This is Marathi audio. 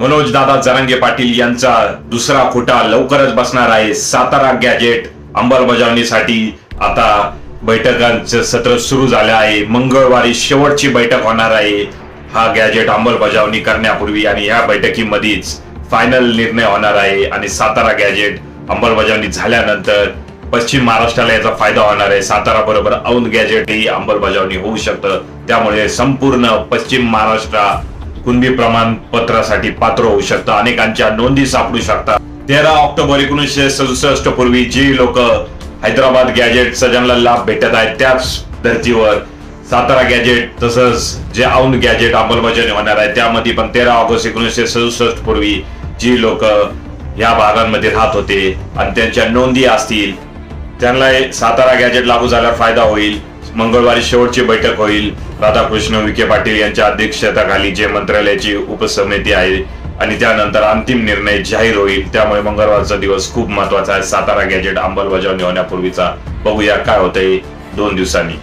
मनोज दादा जरांगे पाटील यांचा दुसरा खोटा लवकरच बसणार आहे. सातारा गॅजेट अंमलबजावणीसाठी आता बैठकांचं सत्र सुरू झालं आहे. मंगळवारी शेवटची बैठक होणार आहे. हा गॅजेट अंमलबजावणी करण्यापूर्वी आणि या बैठकीमध्येच फायनल निर्णय होणार आहे आणि सातारा गॅजेट अंमलबजावणी झाल्यानंतर पश्चिम महाराष्ट्राला याचा फायदा होणार आहे. सातारा बरोबर औंध गॅजेट ही अंमलबजावणी होऊ शकतं. त्यामुळे संपूर्ण पश्चिम महाराष्ट्र कुणबी प्रमाणपत्रासाठी पात्र होऊ शकतं. अनेकांच्या नोंदी सापडू शकतात तेरा ऑक्टोबर एकोणीसशे सदुसष्ट पूर्वी जी लोक हैदराबाद गॅजेट सजनला लाभ भेटत आहेत त्याच धर्तीवर सातारा गॅजेट तसंच जे औंध गॅजेट अंमलबजावणी होणार आहे त्यामध्ये पण तेरा ऑगस्ट एकोणीसशे सदुसष्ट पूर्वी जी लोक या भागांमध्ये राहत होते आणि त्यांच्या नोंदी असतील. त्यांना सातारा गॅजेट लागू झाल्यावर फायदा होईल. मंगळवारी शेवटची बैठक होईल. राधाकृष्ण विखे पाटील यांच्या अध्यक्षतेखाली जे मंत्रालयाची उपसमिती आहे आणि त्यानंतर अंतिम निर्णय जाहीर होईल त्यामुळे मंगळवारचा दिवस खूप महत्त्वाचा आहे. सातारा गॅजेट अंमलबजावणी होण्यापूर्वीचा. बघूया काय होतंय दोन दिवसांनी.